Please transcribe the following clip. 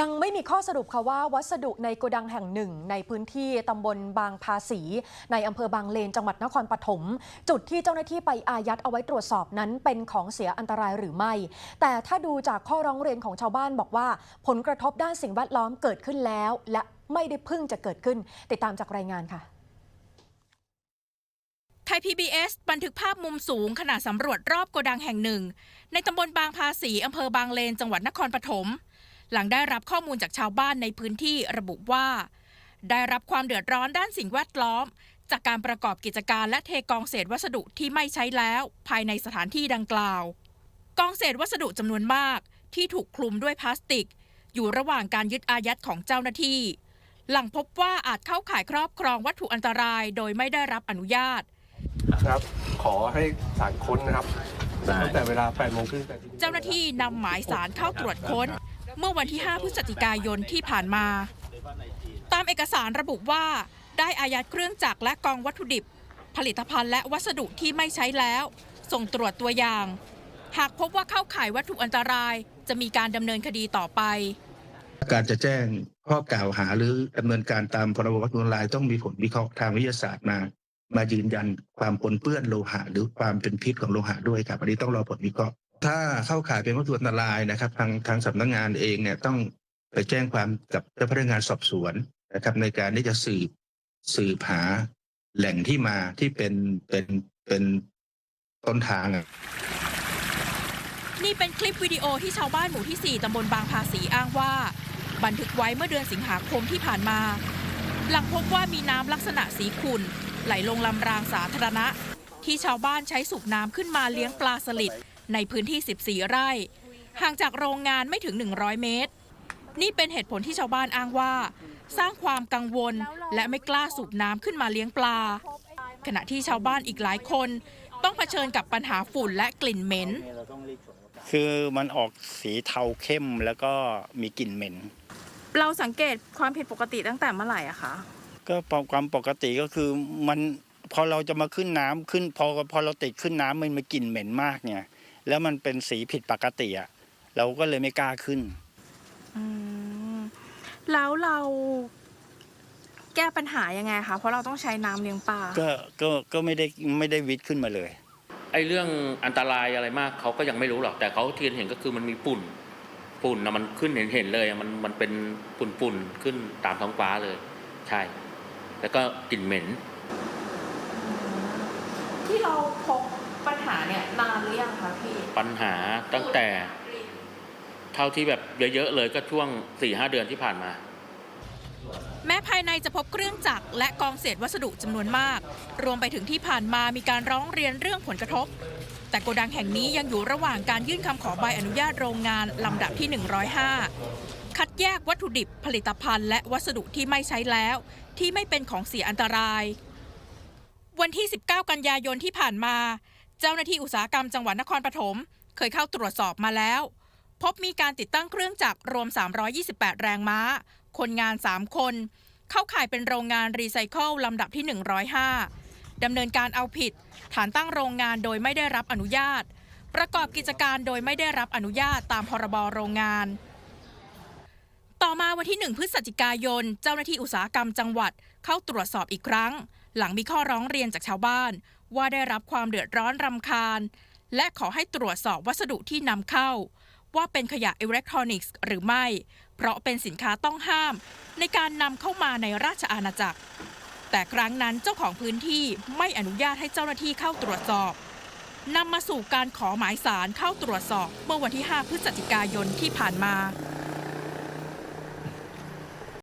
ยังไม่มีข้อสรุปค่ะว่าวัสดุในโกดังแห่งหนึ่ง ในพื้นที่ตำบลบางภาษี ในอำเภอบางเลนจังหวัดนครปฐมจุดที่เจ้าหน้าที่ไปอายัดเอาไว้ตรวจสอบนั้นเป็นของเสียอันตรายหรือไม่ แต่ถ้าดูจากข้อร้องเรียนของชาวบ้านบอกว่า ผลกระทบด้านสิ่งแวดล้อมเกิดขึ้นแล้ว และไม่ได้เพิ่งจะเกิดขึ้น ติดตามจากรายงานค่ะไทย PBS บันทึกภาพมุมสูงขณะสำรวจรอบโกดังแห่งหนึ่ง ในตำบลบางภาษีอำเภอบางเลนจังหวัดนครปฐม หลังได้รับข้อมูลจากชาวบ้านในพื้นที่ระบุว่า ได้รับความเดือดร้อนด้านสิ่งแวดล้อม จากการประกอบกิจการและเทกองเศษวัสดุที่ไม่ใช้แล้ว ภายในสถานที่ดังกล่าว กองเศษวัสดุจำนวนมากที่ถูกคลุมด้วยพลาสติก อยู่ระหว่างการยึดอายัดของเจ้าหน้าที่ หลังพบว่าอาจเข้าข่ายครอบครองวัตถุอันตรายโดยไม่ได้รับอนุญาตครับ ขอให้สารค้นนะครับตั้งแต่เวลา8โมงครึ่งแต่ที่เจ้าหน้าที่นำหมายสารเข้าตรวจค้น เมื่อวันที่ 5 พฤศจิกายนที่ผ่านมา ตามเอกสารระบุว่าได้อายัดเครื่องจักรและกองวัตถุดิบ ผลิตภัณฑ์และวัสดุที่ไม่ใช้แล้ว ส่งตรวจตัวอย่าง หากพบว่าเข้าข่ายวัตถุอันตรายจะมีการดำเนินคดีต่อไป การจะแจ้งข้อกล่าวหาหรือดำเนินการตามพรบวัตถุอันตรายต้องมีผลวิเคราะห์ทางวิทยาศาสตร์มา มายืนยันความปนเปื้อนโลหะ หรือความเป็นพิษของโลหะด้วยครับอันนี้ต้องรอผลวิเคราะห์ ถ้าเข้าข่ายเป็นวัตถุอันตรายนะครับ ทางทางสำนักงานเองเนี่ยต้องไปแจ้งความกับเจ้าพนักงานสอบสวนนะครับ ในการที่จะสืบสืบหาแหล่งที่มาที่เป็นเป็นเป็นต้นทางนี่เป็นคลิปวิดีโอที่ชาวบ้านหมู่ที่ 4ตำบลบางภาษีอ้างว่า บันทึกไว้เมื่อเดือนสิงหาคมที่ผ่านมา หลังพบว่ามีน้ำลักษณะสีขุ่นไหลลงลำรางสาธารณะ ที่ชาวบ้านใช้สูบน้ำขึ้นมาเลี้ยงปลาสลิด ในพื้นที่ 14 ไร่ ห่างจากโรงงานไม่ถึง 100 เมตร นี่เป็นเหตุผลที่ชาวบ้านอ้างว่า สร้างความกังวลและไม่กล้าสูบน้ำขึ้นมาเลี้ยงปลา ขณะที่ชาวบ้านอีกหลายคน ต้องเผชิญกับปัญหาฝุ่นและกลิ่นเหม็น คือมันออกสีเทาเข้มแล้วก็มีกลิ่นเหม็น เราสังเกตความผิดปกติตั้งแต่เมื่อไหร่อะคะก็ความปกติก็คือมันพอเราจะมาขึ้นน้ำขึ้นพอพอเราติดขึ้นน้ำมันมีกลิ่นเหม็นมากเนี่ย แล้วมันเป็นสีผิดปกติอะเราก็เลยไม่กล้าขึ้นอืมแล้วเราแก้ปัญหายังไงคะเพราะเราต้องใช้น้ำเลี้ยงปลาก็ก็ก็ไม่ได้ไม่ได้วิทย์ขึ้นมาเลยไอ้เรื่องอันตรายอะไรมากเขาก็ยังไม่รู้หรอกแต่เขาที่เห็นก็คือมันมีฝุ่นฝุ่นนะมันขึ้นเห็นเห็นเลยอะมันมันเป็นฝุ่นฝุ่นๆขึ้นตามท้องฟ้าเลย ใช่ แล้วก็กลิ่นเหม็น ที่เราพบ ปัญหาเนี่ยนานหรือยังคะพี่ปัญหาตั้งแต่ เท่าที่แบบเยอะๆเลยก็ช่วง4ี่ห้าเดือนที่ผ่านมา แม้ภายในจะพบเครื่องจักรและกองเศษวัสดุจำนวนมาก รวมไปถึงที่ผ่านมามีการร้องเรียนเรื่องผลกระทบ แต่โกดังแห่งนี้ยังอยู่ระหว่างการยื่นคำขอใบอนุญาตโรงงานลำดับที่ 105 คัดแยกวัตถุดิบผลิตภัณฑ์ และวัสดุที่ไม่ใช้แล้ว ที่ไม่เป็นของเสียอันตรายวันที่ 19 กันยายนที่ผ่านมา เจ้าหน้าที่อุตสาหกรรมจังหวัดนครปฐมเคยเข้าตรวจสอบมาแล้ว พบมีการติดตั้งเครื่องจักรรวม 328 แรงม้า คนงาน 3 คน เข้าข่ายเป็นโรงงานรีไซเคิลลำดับที่ 105ดำเนินการเอาผิด ฐานตั้งโรงงานโดยไม่ได้รับอนุญาต ประกอบกิจการโดยไม่ได้รับอนุญาตตามพรบโรงงาน ต่อมาวันที่ 1 พฤศจิกายน เจ้าหน้าที่อุตสาหกรรมจังหวัดเข้าตรวจสอบอีกครั้ง หลังมีข้อร้องเรียนจากชาวบ้าน ว่าได้รับความเดือดร้อนรำคาญ และขอให้ตรวจสอบวัสดุที่นำเข้า ว่าเป็นขยะอิเล็กทรอนิกส์หรือไม่ เพราะเป็นสินค้าต้องห้าม ในการนำเข้ามาในราชอาณาจักร แต่ครั้งนั้นเจ้าของพื้นที่ไม่อนุญาตให้เจ้าหน้าที่เข้าตรวจสอบนำมาสู่การขอหมายสารเข้าตรวจสอบเมื่อวันที่ 5 พฤศจิกายนที่ผ่านมา